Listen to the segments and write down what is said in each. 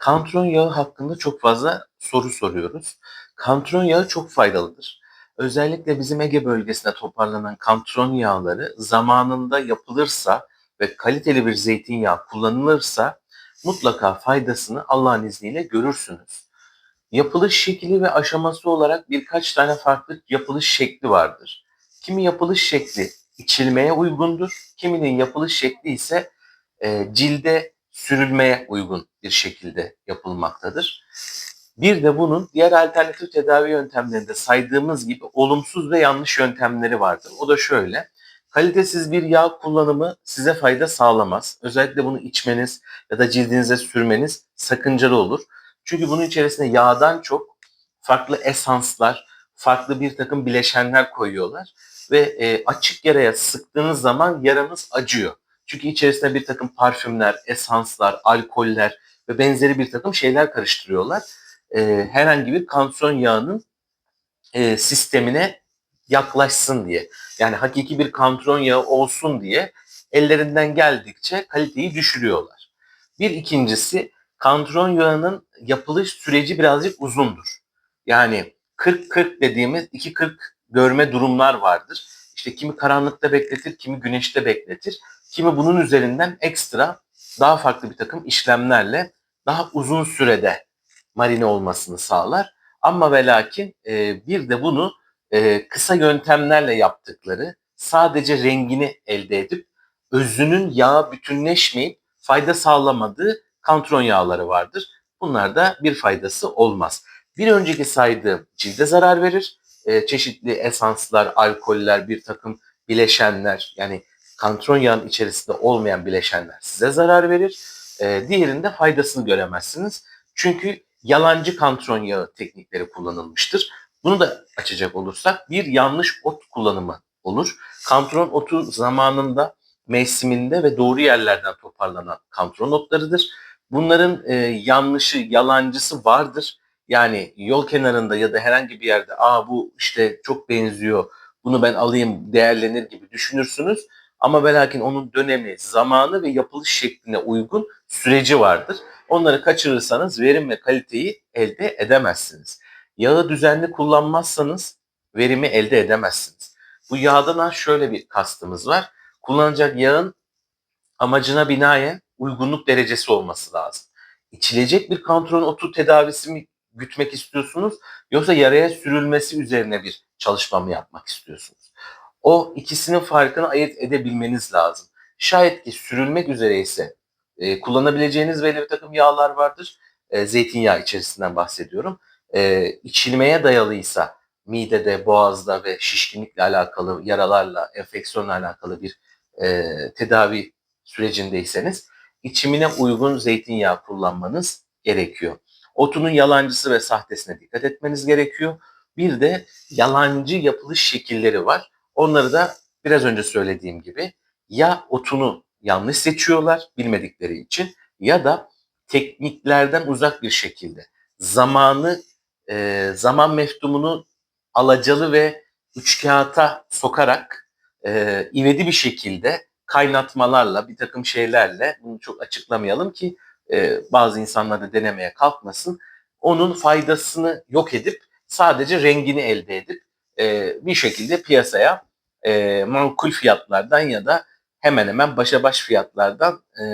Kantron yağı hakkında çok fazla soru soruyoruz. Kantron yağı çok faydalıdır. Özellikle bizim Ege bölgesinde toparlanan kantron yağları zamanında yapılırsa ve kaliteli bir zeytinyağı kullanılırsa mutlaka faydasını Allah'ın izniyle görürsünüz. Yapılış şekli ve aşaması olarak birkaç tane farklı yapılış şekli vardır. Kimi yapılış şekli içilmeye uygundur, kiminin yapılış şekli ise e, cilde sürülmeye uygun bir şekilde yapılmaktadır. Bir de bunun diğer alternatif tedavi yöntemlerinde saydığımız gibi olumsuz ve yanlış yöntemleri vardır. O da şöyle. Kalitesiz bir yağ kullanımı size fayda sağlamaz. Özellikle bunu içmeniz ya da cildinize sürmeniz sakıncalı olur. Çünkü bunun içerisinde yağdan çok farklı esanslar, farklı bir takım bileşenler koyuyorlar ve e, açık yaraya sıktığınız zaman yaranız acıyor. Çünkü içerisinde bir takım parfümler, esanslar, alkoller ve benzeri bir takım şeyler karıştırıyorlar. E, herhangi bir kanson yağının e, sistemine yaklaşsın diye. Yani hakiki bir kantron yağı olsun diye ellerinden geldikçe kaliteyi düşürüyorlar. Bir ikincisi kantron yağının yapılış süreci birazcık uzundur. Yani 40-40 dediğimiz 2-40 görme durumlar vardır. İşte kimi karanlıkta bekletir, kimi güneşte bekletir. Kimi bunun üzerinden ekstra daha farklı bir takım işlemlerle daha uzun sürede marine olmasını sağlar. Ama ve lakin e, bir de bunu e, kısa yöntemlerle yaptıkları sadece rengini elde edip özünün yağı bütünleşmeyip fayda sağlamadığı kantron yağları vardır. Bunlar da bir faydası olmaz. Bir önceki saydığım cilde zarar verir. E, çeşitli esanslar, alkoller, bir takım bileşenler yani kantron yağın içerisinde olmayan bileşenler size zarar verir. E, diğerinde faydasını göremezsiniz. Çünkü yalancı kantron yağı teknikleri kullanılmıştır. Bunu da açacak olursak bir yanlış ot kullanımı olur. Kantron otu zamanında, mevsiminde ve doğru yerlerden toparlanan kantron otlarıdır. Bunların e, yanlışı, yalancısı vardır. Yani yol kenarında ya da herhangi bir yerde aa bu işte çok benziyor, bunu ben alayım değerlenir gibi düşünürsünüz. Ama ve lakin onun dönemi, zamanı ve yapılış şekline uygun süreci vardır. Onları kaçırırsanız verim ve kaliteyi elde edemezsiniz. Yağı düzenli kullanmazsanız verimi elde edemezsiniz. Bu yağdan şöyle bir kastımız var. Kullanacak yağın amacına binaen uygunluk derecesi olması lazım. İçilecek bir kantron otu tedavisi mi gütmek istiyorsunuz yoksa yaraya sürülmesi üzerine bir çalışma mı yapmak istiyorsunuz? O ikisinin farkını ayırt edebilmeniz lazım. Şayet ki sürülmek üzere ise e, kullanabileceğiniz belli bir takım yağlar vardır. E, zeytinyağı içerisinden bahsediyorum. E, içilmeye dayalıysa midede, boğazda ve şişkinlikle alakalı yaralarla, enfeksiyonla alakalı bir e, tedavi sürecindeyseniz içimine uygun zeytinyağı kullanmanız gerekiyor. Otunun yalancısı ve sahtesine dikkat etmeniz gerekiyor. Bir de yalancı yapılış şekilleri var. Onları da biraz önce söylediğim gibi ya otunu yanlış seçiyorlar bilmedikleri için ya da tekniklerden uzak bir şekilde zamanı e, zaman meftumunu alacalı ve üç kağıta sokarak e, ivedi bir şekilde kaynatmalarla bir takım şeylerle bunu çok açıklamayalım ki e, bazı insanlar da denemeye kalkmasın. Onun faydasını yok edip sadece rengini elde edip e, bir şekilde piyasaya e, makul fiyatlardan ya da hemen hemen başa baş fiyatlardan e,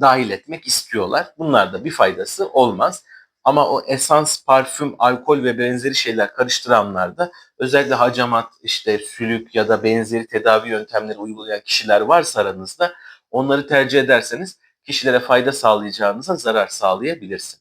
dahil etmek istiyorlar. Bunlar da bir faydası olmaz. Ama o esans, parfüm, alkol ve benzeri şeyler karıştıranlar da özellikle hacamat, işte sülük ya da benzeri tedavi yöntemleri uygulayan kişiler varsa aranızda onları tercih ederseniz kişilere fayda sağlayacağınıza zarar sağlayabilirsiniz.